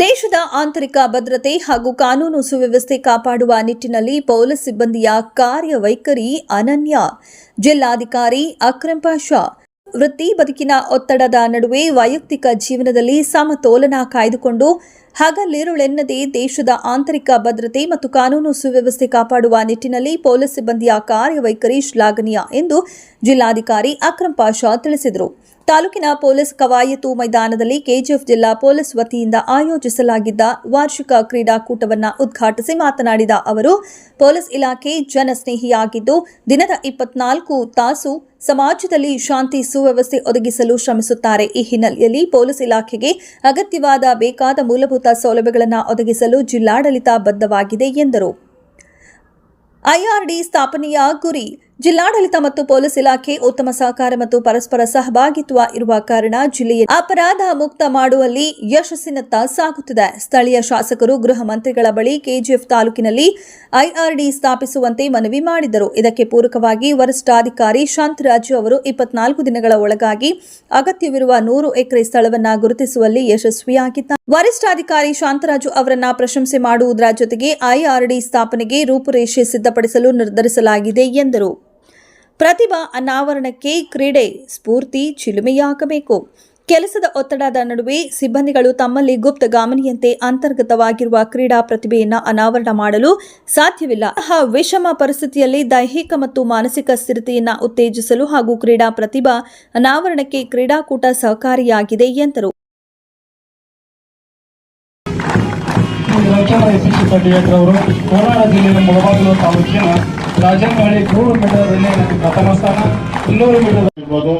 ದೇಶದ ಆಂತರಿಕ ಭದ್ರತೆ ಹಾಗೂ ಕಾನೂನು ಸುವ್ಯವಸ್ಥೆ ಕಾಪಾಡುವ ನಿಟ್ಟಿನಲ್ಲಿ ಪೊಲೀಸ್ ಸಿಬ್ಬಂದಿಯ ಕಾರ್ಯವೈಖರಿ ಅನನ್ಯ. ಜಿಲ್ಲಾಧಿಕಾರಿ ಅಕ್ರಂ ಪಾಷಾ ವೃತ್ತಿ ಬದುಕಿನ ಒತ್ತಡದ ನಡುವೆ ವೈಯಕ್ತಿಕ ಜೀವನದಲ್ಲಿ ಸಮತೋಲನ ಕಾಯ್ದುಕೊಂಡು ಹಗಲಿರುಳೆನ್ನದೆ ದೇಶದ ಆಂತರಿಕ ಭದ್ರತೆ ಮತ್ತು ಕಾನೂನು ಸುವ್ಯವಸ್ಥೆ ಕಾಪಾಡುವ ನಿಟ್ಟಿನಲ್ಲಿ ಪೊಲೀಸ್ ಸಿಬ್ಬಂದಿಯ ಕಾರ್ಯವೈಖರಿ ಶ್ಲಾಘನೀಯ ಎಂದು ಜಿಲ್ಲಾಧಿಕಾರಿ ಅಕ್ರಂ ಪಾಷಾ ತಿಳಿಸಿದರು. ತಾಲೂಕಿನ ಪೊಲೀಸ್ ಕವಾಯತು ಮೈದಾನದಲ್ಲಿ ಕೆಜಿಎಫ್ ಜಿಲ್ಲಾ ಪೊಲೀಸ್ ವತಿಯಿಂದ ಆಯೋಜಿಸಲಾಗಿದ್ದ ವಾರ್ಷಿಕ ಕ್ರೀಡಾಕೂಟವನ್ನು ಉದ್ಘಾಟಿಸಿ ಮಾತನಾಡಿದ ಅವರು, ಪೊಲೀಸ್ ಇಲಾಖೆ ಜನಸ್ನೇಹಿಯಾಗಿದ್ದು, ದಿನದ ಇಪ್ಪತ್ನಾಲ್ಕು ತಾಸು ಸಮಾಜದಲ್ಲಿ ಶಾಂತಿ ಸುವ್ಯವಸ್ಥೆ ಒದಗಿಸಲು ಶ್ರಮಿಸುತ್ತಾರೆ. ಈ ಹಿನ್ನೆಲೆಯಲ್ಲಿ ಪೊಲೀಸ್ ಇಲಾಖೆಗೆ ಅಗತ್ಯವಾದ ಬೇಕಾದ ಮೂಲಭೂತ ಸೌಲಭ್ಯಗಳನ್ನು ಒದಗಿಸಲು ಜಿಲ್ಲಾಡಳಿತ ಬದ್ಧವಾಗಿದೆ ಎಂದರು. ಐಆರ್ಡಿ ಸ್ಥಾಪನೆಯ ಗುರಿ ಜಿಲ್ಲಾಡಳಿತ ಮತ್ತು ಪೊಲೀಸ್ ಇಲಾಖೆ ಉತ್ತಮ ಸಹಕಾರ ಮತ್ತು ಪರಸ್ಪರ ಸಹಭಾಗಿತ್ವ ಇರುವ ಕಾರಣ ಜಿಲ್ಲೆಯ ಅಪರಾಧ ಮುಕ್ತ ಮಾಡುವಲ್ಲಿ ಯಶಸ್ಸಿನತ್ತ ಸಾಗುತ್ತಿದೆ. ಸ್ಥಳೀಯ ಶಾಸಕರು, ಗೃಹ ಮಂತ್ರಿಗಳ ಬಳಿ ಕೆಜಿಎಫ್ ತಾಲೂಕಿನಲ್ಲಿ ಐಆರ್ಡಿ ಸ್ಥಾಪಿಸುವಂತೆ ಮನವಿ ಮಾಡಿದರು. ಇದಕ್ಕೆ ಪೂರಕವಾಗಿ ವರಿಷ್ಠಾಧಿಕಾರಿ ಶಾಂತರಾಜು ಅವರು ಇಪ್ಪತ್ನಾಲ್ಕು ದಿನಗಳ ಒಳಗಾಗಿ ಅಗತ್ಯವಿರುವ ನೂರು ಎಕರೆ ಸ್ಥಳವನ್ನು ಗುರುತಿಸುವಲ್ಲಿ ಯಶಸ್ವಿಯಾಗಿದ್ದಾರೆ ವರಿಷ್ಠಾಧಿಕಾರಿ ಶಾಂತರಾಜು ಅವರನ್ನ ಪ್ರಶಂಸೆ ಮಾಡುವುದರ ಜೊತೆಗೆ ಐಆರ್ಡಿ ಸ್ಥಾಪನೆಗೆ ರೂಪುರೇಷೆ ಸಿದ್ಧಪಡಿಸಲು ನಿರ್ಧರಿಸಲಾಗಿದೆ ಎಂದರು. ಪ್ರತಿಭಾ ಅನಾವರಣಕ್ಕೆ ಕ್ರೀಡೆ ಸ್ಫೂರ್ತಿ ಚಿಲುಮೆಯಾಗಬೇಕು. ಕೆಲಸದ ಒತ್ತಡದ ನಡುವೆ ಸಿಬ್ಬಂದಿಗಳು ತಮ್ಮಲ್ಲಿ ಗುಪ್ತ ಗಾಮನಿಯಂತೆ ಅಂತರ್ಗತವಾಗಿರುವ ಕ್ರೀಡಾ ಪ್ರತಿಭೆಯನ್ನು ಅನಾವರಣ ಮಾಡಲು ಸಾಧ್ಯವಿಲ್ಲ. ಅಂತಹ ವಿಷಮ ಪರಿಸ್ಥಿತಿಯಲ್ಲಿ ದೈಹಿಕ ಮತ್ತು ಮಾನಸಿಕ ಸ್ಥಿರತೆಯನ್ನು ಉತ್ತೇಜಿಸಲು ಹಾಗೂ ಕ್ರೀಡಾ ಪ್ರತಿಭಾ ಅನಾವರಣಕ್ಕೆ ಕ್ರೀಡಾಕೂಟ ಸಹಕಾರಿಯಾಗಿದೆ ಎಂದರು. ಪಟ್ಟಿಯತ್ರ ಅವರು ಕೋಲಾರ ಜಿಲ್ಲೆಯ ಮುಳಬಾಗಿಲು ತಾಲೂಕಿನ ರಾಜನಹಳ್ಳಿ ನೂರು ಮೀಟರ್ನಲ್ಲಿ ನನಗೆ ಪ್ರಥಮ ಸ್ಥಾನ ಇನ್ನೂರು ಮೀಟರ್ ಇರ್ಬೋದು.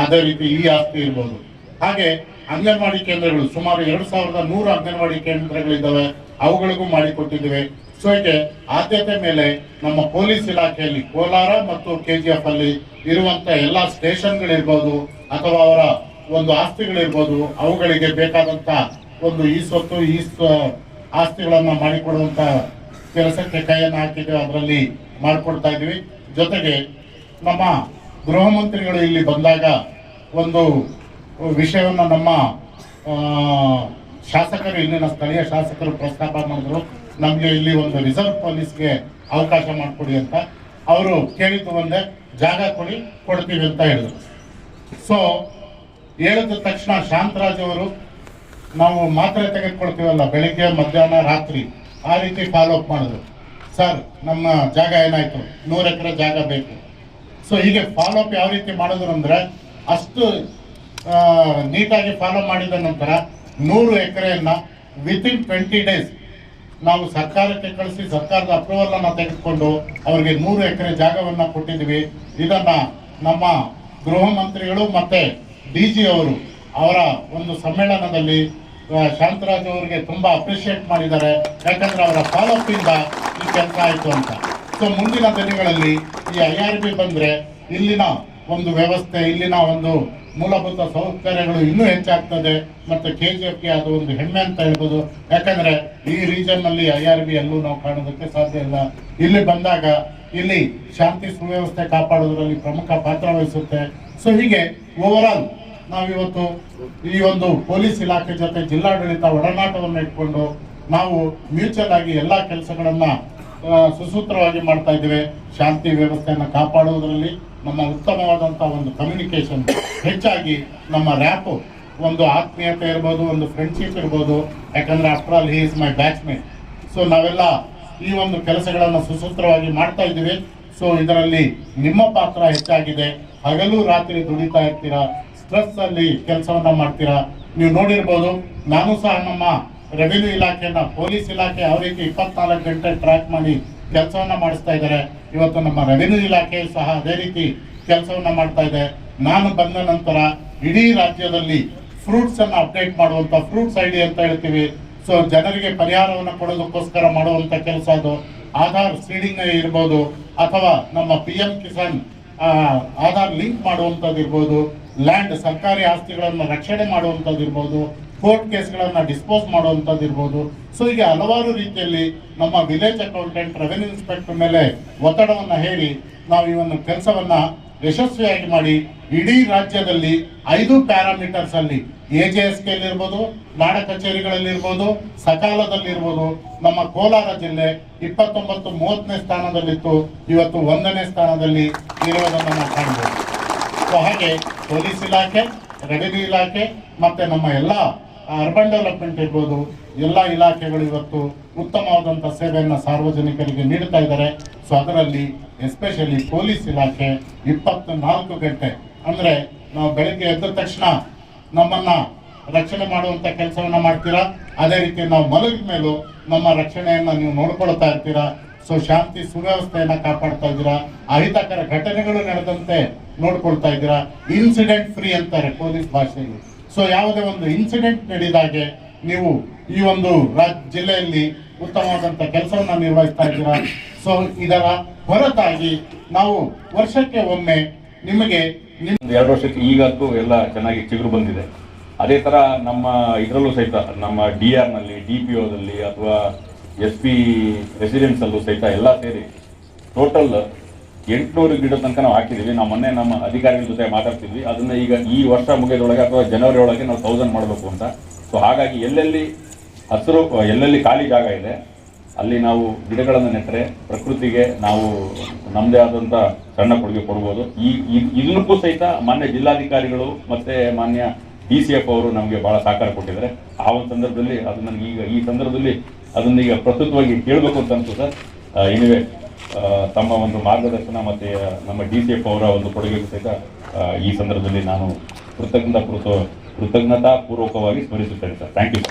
ಅದೇ ರೀತಿ ಈ ಆಸ್ತಿ ಇರ್ಬೋದು. ಹಾಗೆ ಅಂಗನವಾಡಿ ಕೇಂದ್ರಗಳು ಸುಮಾರು ಎರಡು ಸಾವಿರದ ನೂರು ಅಂಗನವಾಡಿ ಕೇಂದ್ರಗಳಿದ್ದಾವೆ. ಅವುಗಳಿಗೂ ಮಾಡಿಕೊಟ್ಟಿದ್ದೇವೆ. ಸೊ ಹೀಗೆ ಆದ್ಯತೆ ಮೇಲೆ ನಮ್ಮ ಪೊಲೀಸ್ ಇಲಾಖೆಯಲ್ಲಿ ಕೋಲಾರ ಮತ್ತು ಕೆ ಜಿ ಎಫ್ ಅಲ್ಲಿ ಇರುವಂತ ಎಲ್ಲ ಸ್ಟೇಷನ್ಗಳಿರ್ಬೋದು ಅಥವಾ ಅವರ ಒಂದು ಆಸ್ತಿಗಳಿರ್ಬೋದು, ಅವುಗಳಿಗೆ ಬೇಕಾದಂತ ಒಂದು ಈ ಸ್ವತ್ತು, ಈ ಆಸ್ತಿಗಳನ್ನ ಮಾಡಿಕೊಡುವಂತ ಕೆಲಸಕ್ಕೆ ಕೈಯನ್ನು ಹಾಕಿದ್ದೇವೆ, ಅದರಲ್ಲಿ ಮಾಡಿಕೊಡ್ತಾ ಇದ್ದೀವಿ. ಜೊತೆಗೆ ನಮ್ಮ ಗೃಹ ಮಂತ್ರಿಗಳು ಇಲ್ಲಿ ಬಂದಾಗ ಒಂದು ವಿಷಯವನ್ನು ನಮ್ಮ ಶಾಸಕರು, ಇಲ್ಲಿನ ಸ್ಥಳೀಯ ಶಾಸಕರು ಪ್ರಸ್ತಾಪ ಮಾಡಿದ್ರು. ನಮಗೆ ಇಲ್ಲಿ ಒಂದು ರಿಸರ್ವ್ ಪೊಲೀಸ್ಗೆ ಅವಕಾಶ ಮಾಡಿಕೊಡಿ ಅಂತ. ಅವರು ಕೇಳಿದ್ದು ಒಂದೇ, ಜಾಗ ಕೊಡಿ, ಕೊಡ್ತೀವಿ ಅಂತ ಹೇಳಿದ್ರು. ಸೊ ಹೇಳಿದ ತಕ್ಷಣ ಶಾಂತರಾಜ್ ಅವರು ನಾವು ಮಾತ್ರೆ ತೆಗೆದುಕೊಳ್ತೀವಲ್ಲ, ಬೆಳಿಗ್ಗೆ, ಮಧ್ಯಾಹ್ನ, ರಾತ್ರಿ, ಆ ರೀತಿ ಫಾಲೋ ಅಪ್ ಮಾಡಿದ್ರು ಸರ್ ನಮ್ಮ ಜಾಗ ಏನಾಯ್ತು? ನೂರು ಎಕರೆ ಜಾಗ ಬೇಕು. ಸೊ ಹೀಗೆ ಫಾಲೋ ಅಪ್ ಯಾವ ರೀತಿ ಮಾಡಿದ್ರು ಅಂದ್ರೆ, ಅಷ್ಟು ನೀಟಾಗಿ ಫಾಲೋ ಮಾಡಿದ ನಂತರ ನೂರು ಎಕರೆಯನ್ನು ವಿತಿನ್ ಟ್ವೆಂಟಿ ಡೇಸ್ ನಾವು ಸರ್ಕಾರಕ್ಕೆ ಕಳಿಸಿ, ಸರ್ಕಾರದ ಅಪ್ರೂವಲ್ ಅನ್ನ ತೆಗೆದುಕೊಂಡು ಅವರಿಗೆ ನೂರು ಎಕರೆ ಜಾಗವನ್ನ ಕೊಟ್ಟಿದ್ವಿ. ಇದನ್ನ ನಮ್ಮ ಗೃಹ ಮಂತ್ರಿಗಳು ಮತ್ತೆ ಡಿ ಜಿ ಅವರು ಅವರ ಒಂದು ಸಮ್ಮೇಳನದಲ್ಲಿ ಶಾಂತರಾಜ್ ಅವರಿಗೆ ತುಂಬಾ ಅಪ್ರಿಶಿಯೇಟ್ ಮಾಡಿದ್ದಾರೆ. ಯಾಕಂದ್ರೆ ಅವರ ಫಾಲೋಅಪ್ ಇಂದ ಈ ಕೆಲಸ ಆಯ್ತು ಅಂತ. ಸೊ ಮುಂದಿನ ದಿನಗಳಲ್ಲಿ ಈ ಐ ಆರ್ ಬಿ ಬಂದರೆ ಇಲ್ಲಿನ ಒಂದು ವ್ಯವಸ್ಥೆ, ಇಲ್ಲಿನ ಒಂದು ಮೂಲಭೂತ ಸೌಕರ್ಯಗಳು ಇನ್ನೂ ಹೆಚ್ಚಾಗ್ತದೆ. ಮತ್ತೆ ಕೆ ಜಿ ಎಫ್ಗೆ ಅದು ಒಂದು ಹೆಮ್ಮೆ ಅಂತ ಹೇಳ್ಬೋದು. ಯಾಕಂದ್ರೆ ಈ ರೀಜನ್ನಲ್ಲಿ ಐ ಆರ್ ಬಿ ಎಲ್ಲೂ ನಾವು ಕಾಣೋದಕ್ಕೆ ಸಾಧ್ಯ ಇಲ್ಲ. ಇಲ್ಲಿ ಬಂದಾಗ ಇಲ್ಲಿ ಶಾಂತಿ ಸುವ್ಯವಸ್ಥೆ ಕಾಪಾಡೋದ್ರಲ್ಲಿ ಪ್ರಮುಖ ಪಾತ್ರ ವಹಿಸುತ್ತೆ. ಸೊ ಹೀಗೆ ಓವರ್ ನಾವಿವತ್ತು ಈ ಒಂದು ಪೊಲೀಸ್ ಇಲಾಖೆ ಜೊತೆ ಜಿಲ್ಲಾಡಳಿತ ಒಡನಾಟವನ್ನು ಇಟ್ಕೊಂಡು ನಾವು ಮ್ಯೂಚುವಲ್ ಆಗಿ ಎಲ್ಲ ಕೆಲಸಗಳನ್ನು ಸುಸೂತ್ರವಾಗಿ ಮಾಡ್ತಾ ಇದ್ದೇವೆ. ಶಾಂತಿ ವ್ಯವಸ್ಥೆಯನ್ನು ಕಾಪಾಡುವುದರಲ್ಲಿ ನಮ್ಮ ಉತ್ತಮವಾದಂಥ ಒಂದು ಕಮ್ಯುನಿಕೇಷನ್ ಹೆಚ್ಚಾಗಿ ನಮ್ಮ ರ್ಯಾಪ್ ಒಂದು ಆತ್ಮೀಯತೆ ಇರ್ಬೋದು, ಒಂದು ಫ್ರೆಂಡ್ಶಿಪ್ ಇರ್ಬೋದು. ಯಾಕಂದ್ರೆ after all he is my batchmate so ನಾವೆಲ್ಲ ಈ ಒಂದು ಕೆಲಸಗಳನ್ನು ಸುಸೂತ್ರವಾಗಿ ಮಾಡ್ತಾ ಇದ್ದೀವಿ. ಸೊ ಇದರಲ್ಲಿ ನಿಮ್ಮ ಪಾತ್ರ ಹೆಚ್ಚಾಗಿದೆ. ಹಗಲು ರಾತ್ರಿ ದುಡಿತಾ ಇರ್ತೀರಾ? ಸ್ಟ್ರೆಸ್ ಅಲ್ಲಿ ಕೆಲಸವನ್ನ ಮಾಡ್ತೀರಾ? ನೀವು ನೋಡಿರ್ಬೋದು, ನಾನು ಸಹ ನಮ್ಮ ರೆವಿನ್ಯೂ ಇಲಾಖೆಯನ್ನ, ಪೊಲೀಸ್ ಇಲಾಖೆ ಯಾವ ರೀತಿ ಇಪ್ಪತ್ನಾಲ್ಕು ಗಂಟೆ ಟ್ರ್ಯಾಕ್ ಮಾಡಿ ಕೆಲಸವನ್ನ ಮಾಡಿಸ್ತಾ ಇದ್ದಾರೆ. ಇವತ್ತು ನಮ್ಮ ರೆವಿನ್ಯೂ ಇಲಾಖೆ ಸಹ ಅದೇ ರೀತಿ ಕೆಲಸವನ್ನ ಮಾಡ್ತಾ ಇದೆ. ನಾನು ಬಂದ ನಂತರ ಇಡೀ ರಾಜ್ಯದಲ್ಲಿ ಫ್ರೂಟ್ಸ್ ಅನ್ನು ಅಪ್ಡೇಟ್ ಮಾಡುವಂತ ಫ್ರೂಟ್ಸ್ ಐಡಿ ಅಂತ ಹೇಳ್ತೀವಿ. ಸೊ ಜನರಿಗೆ ಪರಿಹಾರವನ್ನು ಕೊಡೋದಕ್ಕೋಸ್ಕರ ಮಾಡುವಂತ ಕೆಲಸ ಅದು. ಆಧಾರ್ ಸೀಡಿಂಗ್ ಇರ್ಬೋದು, ಅಥವಾ ನಮ್ಮ P M Kisan Aadhaar link ಮಾಡುವಂಥದ್ದು ಇರ್ಬೋದು, ಲ್ಯಾಂಡ್ ಸರ್ಕಾರಿ ಆಸ್ತಿಗಳನ್ನು ರಕ್ಷಣೆ ಮಾಡುವಂಥದ್ದು ಇರ್ಬೋದು, ಕೋರ್ಟ್ ಕೇಸ್ಗಳನ್ನು ಡಿಸ್ಪೋಸ್ ಮಾಡುವಂಥದ್ದು ಇರ್ಬೋದು. ಸೊ ಹೀಗೆ ಹಲವಾರು ರೀತಿಯಲ್ಲಿ ನಮ್ಮ ವಿಲೇಜ್ ಅಕೌಂಟೆಂಟ್ ರೆವೆನ್ಯೂ ಇನ್ಸ್ಪೆಕ್ಟರ್ ಮೇಲೆ ಒತ್ತಡವನ್ನು ಹೇರಿ ನಾವು ಈ ಒಂದು ಕೆಲಸವನ್ನ ಯಶಸ್ವಿಯಾಗಿ ಮಾಡಿ ಇಡೀ ರಾಜ್ಯದಲ್ಲಿ ಐದು ಪ್ಯಾರಾಮೀಟರ್ಸ್ ಅಲ್ಲಿ ಎ ಜೆ ಎಸ್ ಇರ್ಬೋದು ನಾಡ ಕಚೇರಿಗಳಲ್ಲಿರ್ಬೋದು, ಸಕಾಲದಲ್ಲಿರ್ಬೋದು, ನಮ್ಮ ಕೋಲಾರ ಜಿಲ್ಲೆ ಇಪ್ಪತ್ತೊಂಬತ್ತು ಮೂವತ್ತನೇ ಸ್ಥಾನದಲ್ಲಿತ್ತು, ಇವತ್ತು ಒಂದನೇ ಸ್ಥಾನದಲ್ಲಿ ಇರುವುದನ್ನು ನಾವು ಕಾಣಬಹುದು ಸೊ ಹಾಗೆ ಪೊಲೀಸ್ ಇಲಾಖೆ, ರೆವಿನ್ಯೂ ಇಲಾಖೆ, ಮತ್ತೆ ನಮ್ಮ ಎಲ್ಲ ಅರ್ಬನ್ ಡೆವಲಪ್ಮೆಂಟ್ ಇರ್ಬೋದು, ಎಲ್ಲ ಇಲಾಖೆಗಳು ಇವತ್ತು ಉತ್ತಮವಾದಂಥ ಸೇವೆಯನ್ನು ಸಾರ್ವಜನಿಕರಿಗೆ ನೀಡ್ತಾ ಇದ್ದಾರೆ. ಸೊ ಅದರಲ್ಲಿ ಎಸ್ಪೆಷಲಿ ಪೊಲೀಸ್ ಇಲಾಖೆ ಇಪ್ಪತ್ತ ನಾಲ್ಕು ಗಂಟೆ. ಅಂದ್ರೆ ನಾವು ಬೆಳಗ್ಗೆ ಎದ್ದ ತಕ್ಷಣ ನಮ್ಮನ್ನ ರಕ್ಷಣೆ ಮಾಡುವಂತ ಕೆಲಸವನ್ನ ಮಾಡ್ತೀರಾ? ಅದೇ ರೀತಿ ನಾವು ಮಲಗಿದ ಮೇಲೂ ನಮ್ಮ ರಕ್ಷಣೆಯನ್ನು ನೀವು ನೋಡ್ಕೊಳ್ತಾ ಇರ್ತೀರಾ? ಸೊ ಶಾಂತಿ ಸುವ್ಯವಸ್ಥೆಯನ್ನು ಕಾಪಾಡ್ತಾ ಇದ್ದೀರಾ? ಅಹಿತಕರ ಘಟನೆಗಳು ನಡೆದಂತೆ ನೋಡ್ಕೊಳ್ತಾ ಇದ್ದೀರಾ? ಇನ್ಸಿಡೆಂಟ್ ಫ್ರೀ ಅಂತಾರೆ ಪೊಲೀಸ್ ಭಾಷೆಯಲ್ಲಿ. ಸೊ ಯಾವುದೇ ಒಂದು ಇನ್ಸಿಡೆಂಟ್ ನಡೆದಾಗೆ ನೀವು ಈ ಒಂದು ರಾಜ್ ಜಿಲ್ಲೆಯಲ್ಲಿ ಉತ್ತಮವಾದಂಥ ಕೆಲಸವನ್ನ ನಿರ್ವಹಿಸ್ತಾ ಇದ್ದೀರಾ? ಸೊ, ಇದರ ಹೊರತಾಗಿ ನಾವು ವರ್ಷಕ್ಕೆ ಒಮ್ಮೆ ನಿಮಗೆ ಎರಡು ವರ್ಷಕ್ಕೆ ಈಗಂತೂ ಎಲ್ಲ ಚೆನ್ನಾಗಿ ಚಿಗುರು ಬಂದಿದೆ. ಅದೇ ಥರ ನಮ್ಮ ಇದರಲ್ಲೂ ಸಹಿತ, ನಮ್ಮ ಡಿ ಆರ್ನಲ್ಲಿ ಡಿ ಪಿ ಓದಲ್ಲಿ ಅಥವಾ ಎಸ್ ಪಿ ರೆಸಿಡೆನ್ಸಲ್ಲೂ ಸಹಿತ ಎಲ್ಲ ಸೇರಿ ಟೋಟಲ್ ಎಂಟುನೂರು ಗಿಡ ತನಕ ನಾವು ಹಾಕಿದ್ದೀವಿ. ನಾವು ಮೊನ್ನೆ ನಮ್ಮ ಅಧಿಕಾರಿಗಳ ಜೊತೆ ಮಾತಾಡ್ತಿದ್ವಿ. ಅದನ್ನ ಈಗ ಈ ವರ್ಷ ಮುಗಿದೊಳಗೆ ಅಥವಾ ಜನವರಿ ಒಳಗೆ ನಾವು ತೌಸಂಡ್ ಮಾಡಬೇಕು ಅಂತ. ಸೊ ಹಾಗಾಗಿ ಎಲ್ಲೆಲ್ಲಿ ಹಸಿರು, ಎಲ್ಲೆಲ್ಲಿ ಖಾಲಿ ಜಾಗ ಇದೆ ಅಲ್ಲಿ ನಾವು ಗಿಡಗಳನ್ನು ನೆಟ್ಟರೆ ಪ್ರಕೃತಿಗೆ ನಾವು ನಮ್ಮದೇ ಆದಂಥ ಸಣ್ಣ ಕೊಡುಗೆ ಕೊಡ್ಬೋದು. ಈ ಇದಕ್ಕೂ ಸಹಿತ ಮಾನ್ಯ ಜಿಲ್ಲಾಧಿಕಾರಿಗಳು ಮತ್ತು ಮಾನ್ಯ ಡಿ ಸಿ ಎಫ್ ಅವರು ನಮಗೆ ಭಾಳ ಸಹಕಾರ ಕೊಟ್ಟಿದ್ದಾರೆ. ಆ ಒಂದು ಸಂದರ್ಭದಲ್ಲಿ ಅದು ನನಗೆ ಈಗ ಈ ಸಂದರ್ಭದಲ್ಲಿ ಅದನ್ನ ಈಗ ಪ್ರಸ್ತುತವಾಗಿ ಕೇಳಬೇಕು ಅಂತ ಸರ್. ಎನಿವೆ ತಮ್ಮ ಒಂದು ಮಾರ್ಗದರ್ಶನ ಮತ್ತು ನಮ್ಮ ಡಿ ಸಿ ಎಫ್ ಅವರ ಒಂದು ಕೊಡುಗೆಗೂ ಸಹಿತ ಈ ಸಂದರ್ಭದಲ್ಲಿ ನಾನು ಕೃತಜ್ಞತಾ ಕೃತ ಕೃತಜ್ಞತಾ ಪೂರ್ವಕವಾಗಿ ಸ್ಮರಿಸುತ್ತೇನೆ ಸರ್. Thank you